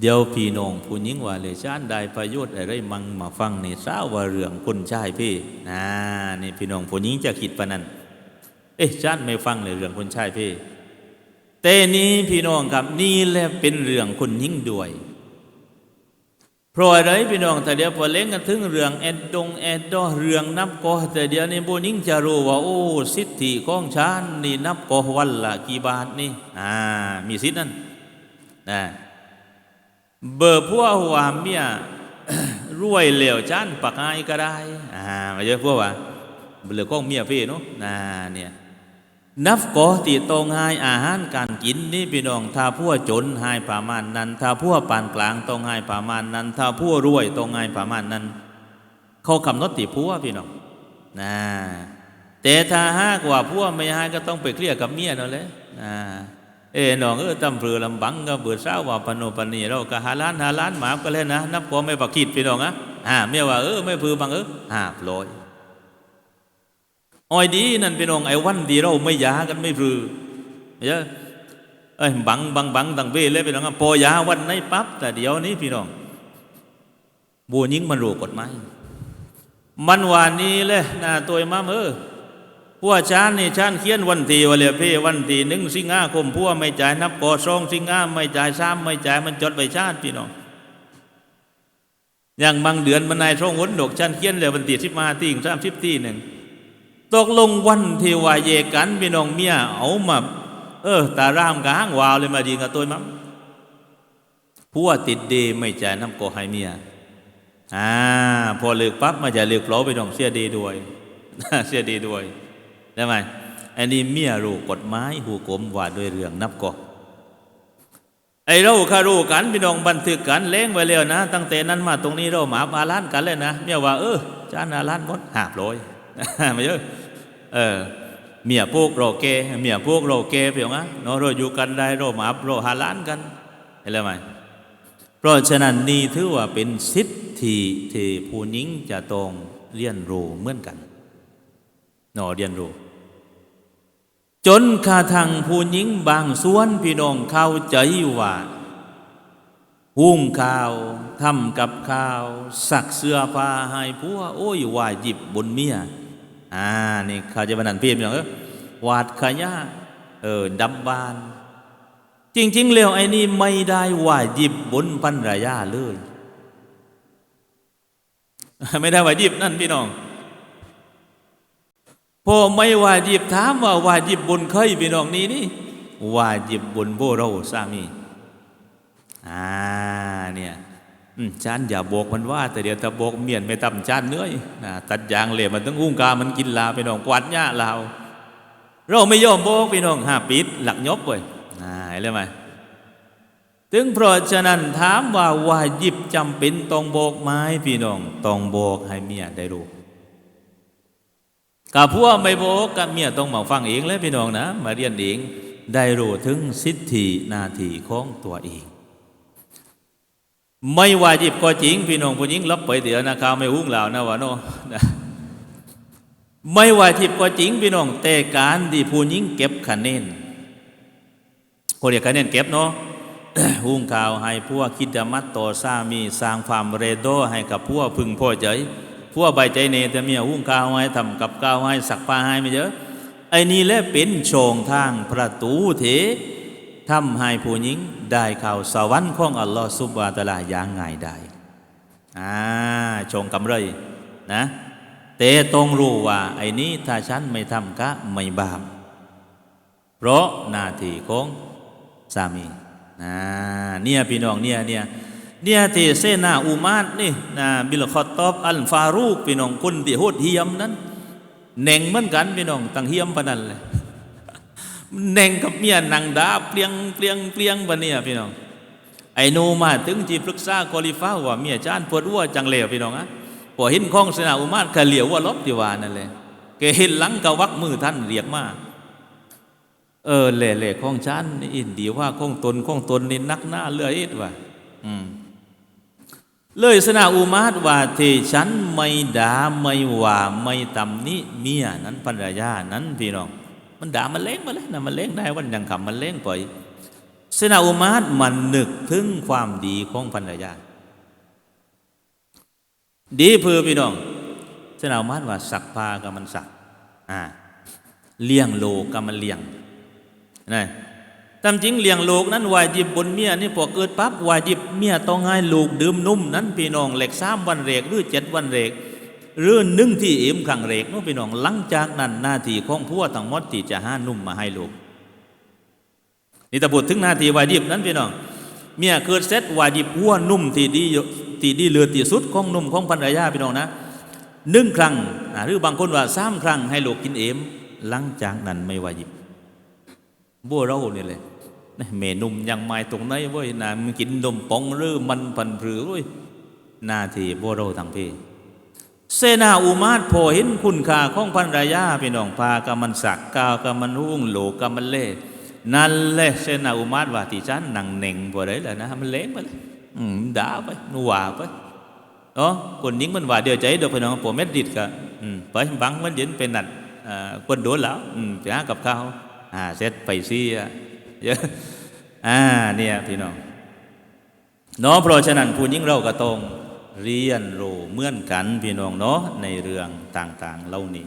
เดี๋ยวพี่น้องผู้หญิงว่าเลยชานได้ประโยชน์อะไรมังมาฟังนี่ทราบว่าเรื่องคุณชายพี่นะนี่พี่น้องผู้หญิงจะคิดปะนั้นเอ๊ะชานไม่ฟังเลยเรื่องคุณชายพี่แต่นี้พี่น้องครับนี่แหละเป็นเรื่องคุณหญิงด้วยเพราะอะไรพี่น้องแต่เดี๋ยวพอเล่นกันถึงเรื่องแอดดงแอดดอเรื่องนับกอแต่เดี๋ยวนี้ผู้หญิงจะรู้ว่าโอ้สิทธิของฉันนี่นับกอวันละกี่บาทนี่อ่ามีสิทธินั่นนะ เบอร์พวกว่าเมียรวยเหลวจันปักไอ้ก็ได้อ่ามาเยอะพวกว่าเบลือก้องเมียพี่เนาะน่าเนี่ยนับก่อตีตรงให้อาหารการกินนี่พี่น้องถ้าพวจนให้ประมาณนั้นถ้าพวปานกลางต้องให้ประมาณนั้น ถ้าพวรวยต้องให้ประมาณนั้น เขากำนดตีพัวพี่น้องนะแต่ถ้าหากว่าพวไม่ให้ก็ต้องไปเคลียร์กับเมียนั่นแหละอ่า เอ๋น้องเออตำเรือลำบังก็เบื่อเศร้าว่าปนโนปนีเราก็หาล้านหาล้านหมาก็เล่นนะนับก็ไม่ปักขีดพี่น้องอะอ่าเมียว่าเออไม่พือบังเอออ่าปลอยอ้อยดีนั่นพี่น้องไอ้วันดีเราไม่ยากันไม่พือเยอะเอ้ยบังบังบังตังเวเลยพี่น้องอะพอยาวันในปั๊บแต่เดี๋ยวนี้พี่น้องบัวยิงมันรู้กฎหมายมันวานนี้เลยนะตัวมาเออ พวกชานนี่ชานเขียนวันทีวันเลยพี่วันทีหนึ่งสิงหาคมพวกไม่จ่ายนับก่อซองสิงหาไม่จ่ายซ้ำไม่จ่ายมันจดไปชาติพี่น้องอย่างบางเดือนมันนายช่องวนดกชานเขียนเลยวันทีสิบมาที่สามสิบที่หนึ่งตกลงวันทีวายเยกันพี่น้องเมียเอามาเออตารามกลางวาวเลยมาดีกับตัวมั้งพวติดเดไม่จ่ายน้ำก่อให้เมียอ่าพอเลิกปั๊บมาจะเลิกเพราะพี่น้องเสียดีด้วยเสียดีด้วย ได้ไหมอันนี้เมียรู้กฎหมายหูกลมว่าด้วยเรื่องนับก่อไอเราคารู้กันพี่น้องบันทึกกันเล้งไว้แล้วนะ ตั้งแต่นั้นมาตรงนี้เราหมามาล้านกันเลยนะเมียว่าเออจานอาล้านหมดหาบลอยมาเยอะเออเมียพวกเราเกเมียพวกเราเกเพียงนะเนาะเราอยู่กันได้เราหมาเราหาล้านกันเห็นไหมเพราะฉะนั้นนี่ถือว่าเป็นสิทธิที่ผู้หญิงจะต้องเรียนรู้เหมือนกันหนอเรียนรู้ จนกระทั่งผู้หญิงบางส่วนพี่น้องเข้าใจว่าหุ้งข้าวทำกับข้าว สักเสื้อผ้าให้ผัวโอ้ยว่าหยิบบนเมียอ่านี่เขาจะบันนันเพียมอย่างเออวาดขยะเออดับบาน จริง ๆ แล้วไอ้นี่ไม่ได้ว่าหยิบบนปันรยาเลย ไม่ได้ว่าหยิบนั่นพี่น้อง พอไม่วาจิบถามว่าวาจิบบนเคยพี่น้องนี้นี่วาจิบบนโบเราสามีอ่าเนี่ยจานอย่าบอกมันว่า แต่เดี๋ยวถ้าบอกเมียนไม่ตำจานเนื้อยนะตัดยางเลยมันต้องอุ้งกามันกินลาพี่น้องกวาดหญ้าลาวเราไม่ยอมบอกพี่น้องห้าปิดหลักยบเว้ยอ่าเห็นไหมถึงเพราะฉะนั้นถามว่าวาจิบจำเป็นต้องบอกไหมพี่น้องต้องบอกให้เมียได้รู้ กับพวกไม่บอกกับเมียต้องมาฟังเองเลยพี่น้องนะ มาเรียนเองได้รู้ถึงสิทธินาทีของตัวเอง ไม่ว่าจิบก็จริง พี่น้องผู้หญิงรับไปเดี๋ยวนะครับไม่หุ้งเหล่านะวะโนนะไม่ว่าจิบก็จริงพี่น้องแต่การที่ผู้หญิงเก็บคะแนนคนเรียกคะแนนเก็บเนาะหุ้งข่าวให้พวกคิดมัดต่อสามีสร้างความเรโดให้กับพวกพึงพอใจ พวใบใจเนแต่เมียหุ้งข้าวให้ทำกับข้าวให้สักผ้าให้ไม่เยอะไอ้นี่แหละเป็นโชงทางประตูเถทำให้ผู้หญิงได้ข่าวสวรรค์ของอัลลอฮฺซุบวาตะลาอย่างง่ายได้อ่าชงกำไรนะแต่ต้องรู้ว่าไอ้นี้ถ้าฉันไม่ทำก็ไม่บาปเพราะหน้าที่ของสามีนะเนี่ยพี่น้องเนี่ยเนี่ย เนี่ยที่เซนาอุมาดนี่นะบิลคอตอบอัลฟารูกพี่น้องคนที่โหดเหี้ยมนั้นเน่งเหมือนกันพี่น้องตั้งเหี้ยมปานนั้นเลยเน่งกับเมียนังดาเปลียงเปลียงเปลียงปะเนี่ยพี่น้องไอโนมาถึงจีปรึกษากอลิฟ้าว่าเมียจานปวดวัวจังเลวพี่น้องอะพอเห็นข้องเซนาอุมาดกะเหลียวว่าลบที่วานั่นเลยแกเห็นหลังกะวักมือท่านเรียกมาเออแหล่ๆของฉันนี่อินดีว่าข้องตนข้องตนนี่นักหน้าเลื่อยว่าอืม เลยสนาอุมาตว่าที่ฉันไม่ด่าไม่ว่าไม่ตำนี้เมียนั้นภรรยานั้นพี่น้อง มันด่ามันเล้งมาเลยนะมันเล้งได้วันยังคำมันเล้งไปเสนาอุมาตมันนึกถึงความดีของภรรยา ดีเพื่อพี่น้องเสนาอุมาตว่าสักผ้ากับมันสักอ่าเลี้ยงโลกกับมันเลี้ยงนะ ตามจริงเลี้ยงลูกนั้นวาจิบบนเมียนี่พอเกิดปั๊บวาจิบเมียต้องให้ลูกดื่มนุ่มนั้นพี่น้องเหล็กสามวันเรกหรือเจ็ดวันเรกหรือนึ่งที่เอ็มขังเรกนู้นพี่น้องหลังจากนั้นหน้าที่ของผัวทั้งหมดที่จะห้านุ่มมาให้ลูกนี่ตะพูดถึงหน้าที่วาจิบนั้นพี่น้องเมียเกิดเสร็จวาจิบผัวนุ่มที่ดีที่ดีเลือดที่สุดของนุ่มของภรรยาพี่น้องนะหนึ่งครั้งหรือบางคนว่าสามครั้งให้ลูกกินเอ็มหลังจากนั้นไม่วาจิบบัวเราเนี่ยเลย เมนุ่มยังไม่ตรงไหนเว้ยนะมันกินนมปองหรือมันพันผือเว้ยนาทีบัวเราทางเพเสนาอุมาตพอเห็นคุณค่าของพันรายาพี่น้องพากับมันสักกาวกับมันหุ่งโหลกับมันเล่นั่นแหละเสนาอุมาตว่าที่ฉันนั่งเน่งบ่ได้แล้วนะมันเล้งไปเลยอืมด่าไปนัวไปเนาะคนยิงมันว่าเดียวใจเดียวพี่น้องผมเม็ดดิดกะไปบังมันเย็นเป็นนัดอ่าคนโดนแล้วอืมจะหากับข้าวอ่าเสร็จไปซี่อะ เยอะอ่าเนี่ยพี่น้องเนาะเพราะฉะนั้นผู้ยิ่งเราก็ต้องเรียนรู้เหมือนกันพี่น้องเนาะในเรื่องต่างๆเหล่านี้